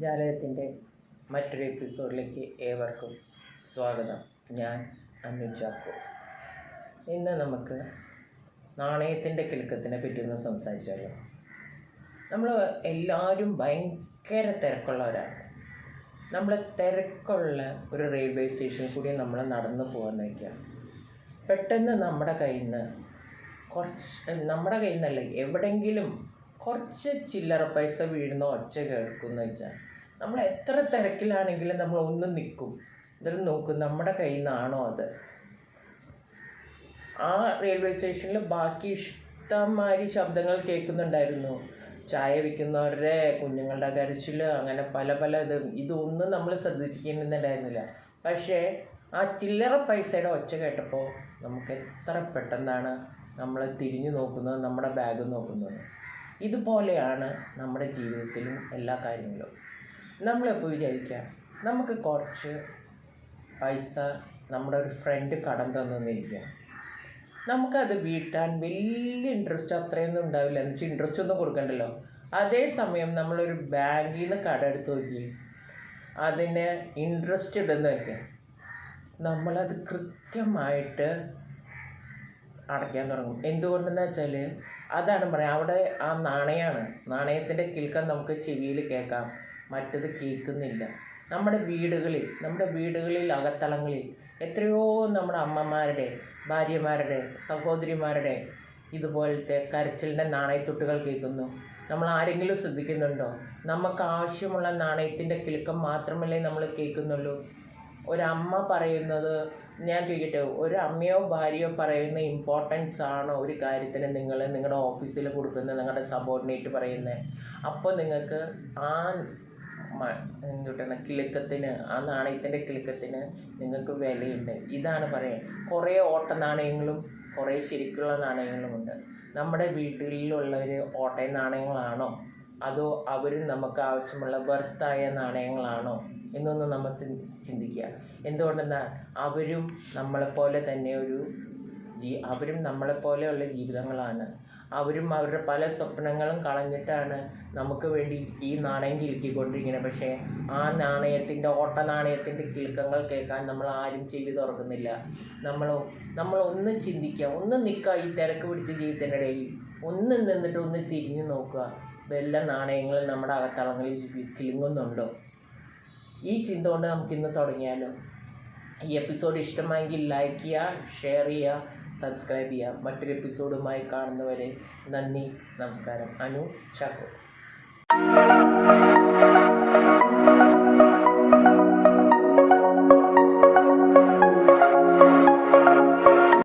ജാലകത്തിന്റെ മറ്റൊരു എപ്പിസോഡിലേക്ക് ഏവർക്കും സ്വാഗതം. ഞാൻ അനുജ് ചാക്കോ ഇന്ന് നമുക്ക് നാണയത്തിന്റെ കിലുക്കത്തിനെ പറ്റി ഒന്ന് സംസാരിച്ചാലോ. നമ്മൾ എല്ലാവരും ഭയങ്കര തിരക്കുള്ളവരാണ്. നമ്മൾ തിരക്കുള്ള ഒരു റെയിൽവേ സ്റ്റേഷനിൽ കൂടി നമ്മൾ നടന്നു പോകാൻ വയ്ക്കുക പെട്ടെന്ന് നമ്മുടെ കയ്യിൽ നിന്ന് കുറച്ച് നമ്മുടെ കയ്യിൽ നിന്നല്ല എവിടെയെങ്കിലും കുറച്ച് ചില്ലറ പൈസ വീഴുന്ന ഒച്ച കേൾക്കുമെന്ന് വെച്ചാൽ നമ്മൾ എത്ര തിരക്കിലാണെങ്കിലും നമ്മൾ ഒന്ന് നിൽക്കും. എന്നിട്ട് നോക്കും നമ്മുടെ കയ്യിൽ നിന്നാണോ അത്? ആ റെയിൽവേ സ്റ്റേഷനിൽ ബാക്കി ഇഷ്ടംമാതിരി ശബ്ദങ്ങൾ കേൾക്കുന്നുണ്ടായിരുന്നു. ചായ വിൽക്കുന്നവരുടെ കുഞ്ഞുങ്ങളുടെ കരച്ചിൽ അങ്ങനെ പല പല ഇത് ഇതൊന്നും നമ്മൾ ശ്രദ്ധിച്ചിരിക്കുന്നുണ്ടായിരുന്നില്ല പക്ഷേ ആ ചില്ലറ പൈസയുടെ ഒച്ച കേട്ടപ്പോൾ നമുക്ക് എത്ര പെട്ടെന്നാണ് നമ്മൾ തിരിഞ്ഞു നോക്കുന്നത് നമ്മുടെ ബാഗ് നോക്കുന്നത്. ഇതുപോലെയാണ് നമ്മുടെ ജീവിതത്തിലും എല്ലാ കാര്യങ്ങളും. നമ്മളിപ്പോൾ വിചാരിക്കുക നമുക്ക് കുറച്ച് പൈസ നമ്മുടെ ഒരു ഫ്രണ്ട് കടം തന്നിരിക്കുക നമുക്കത് വീട്ടാൻ വലിയ ഇൻട്രസ്റ്റ് അത്രയൊന്നും ഉണ്ടാവില്ല. എന്ന് വെച്ചാൽ ഇൻട്രസ്റ്റ് ഒന്നും കൊടുക്കണ്ടല്ലോ. അതേസമയം നമ്മളൊരു ബാങ്കിൽ നിന്ന് കടം എടുത്ത് നോക്കി. അതിന് ഇൻട്രസ്റ്റ് ഇടുന്ന വയ്ക്കുക നമ്മളത് കൃത്യമായിട്ട് അടയ്ക്കാൻ തുടങ്ങും. എന്തുകൊണ്ടെന്ന് വെച്ചാൽ അതാണ് പറയാം അവിടെ ആ നാണയമാണ് നാണയത്തിന്റെ കിൽക്കം നമുക്ക് ചെവിയിൽ കേൾക്കാം മറ്റത് കേൾക്കുന്നില്ല. നമ്മുടെ വീടുകളിൽ നമ്മുടെ വീടുകളിൽ അകത്തളങ്ങളിൽ എത്രയോ നമ്മുടെ അമ്മമാരുടെ ഭാര്യമാരുടെ സഹോദരിമാരുടെ ഇതുപോലത്തെ കരച്ചിലിന്റെ നാണയത്തൊട്ടുകൾ കേൾക്കുന്നു. നമ്മൾ ആരെങ്കിലും ശ്രദ്ധിക്കുന്നുണ്ടോ? നമുക്ക് ആവശ്യമുള്ള നാണയത്തിന്റെ കിലുക്കം മാത്രമല്ലേ നമ്മൾ കേൾക്കുന്നുള്ളൂ. ഒരമ്മ പറയുന്നത് ഞാൻ ചോദിക്കട്ടെ ഒരു അമ്മയോ ഭാര്യയോ പറയുന്ന ഇമ്പോർട്ടൻസ് ആണ് ഒരു കാര്യത്തിന് നിങ്ങൾ നിങ്ങളുടെ ഓഫീസിൽ കൊടുക്കുന്നത് നിങ്ങളുടെ സബോർഡിനേറ്റ് പറയുന്നത് അപ്പോൾ നിങ്ങൾക്ക് ആ എന്തുട്ടാണ് കിലുക്കത്തിന് ആ നാണയത്തിന്റെ കിളുക്കത്തിന് നിങ്ങൾക്ക് വിലയുണ്ട്. ഇതാണ് പറയാൻ. കുറേ ഓട്ട നാണയങ്ങളും കുറേ ശരിക്കുള്ള നാണയങ്ങളുമുണ്ട്. നമ്മുടെ വീട്ടിലുള്ളവർ ഓട്ട നാണയങ്ങളാണോ അതോ അവർ നമുക്ക് ആവശ്യമുള്ള വെർത്തായ നാണയങ്ങളാണോ എന്നൊന്നും നമ്മൾ ചിന്തിക്കുക. എന്തുകൊണ്ടെന്നാൽ അവരും നമ്മളെപ്പോലെ തന്നെ ഒരു ജീ അവരും നമ്മളെപ്പോലെയുള്ള ജീവിതങ്ങളാണ്. അവരും അവരുടെ പല സ്വപ്നങ്ങളും കളഞ്ഞിട്ടാണ് നമുക്ക് വേണ്ടി ഈ നാണയം കിലുക്കിക്കൊണ്ടിരിക്കുന്നത്. പക്ഷേ ആ നാണയത്തിന്റെ ഓട്ട നാണയത്തിന്റെ കിലുക്കങ്ങൾ കേൾക്കാൻ നമ്മൾ ആരും ചെവി തുറക്കുന്നില്ല. നമ്മൾ നമ്മൾ ഒന്ന് ചിന്തിക്കുക ഒന്ന് നിൽക്കുക ഈ തിരക്ക് പിടിച്ച ജീവിതത്തിന്റെ ഇടയിൽ ഒന്ന് നിന്നിട്ട് ഒന്ന് തിരിഞ്ഞു നോക്കുക. വല്ല നാണയങ്ങൾ നമ്മുടെ അകത്തളങ്ങളിൽ കിളിങ്ങുന്നുണ്ടോ ഈ ചിന്ത കൊണ്ട് നമുക്കിന്ന് തുടങ്ങിയാലോ? ഈ എപ്പിസോഡ് ഇഷ്ടമായെങ്കിൽ ലൈക്ക് ചെയ്യുക ഷെയർ ചെയ്യുക സബ്സ്ക്രൈബ് ചെയ്യുക. മറ്റൊരു എപ്പിസോഡുമായി കാണുന്നവരെ നന്ദി നമസ്കാരം. അനു ചാക്കോ.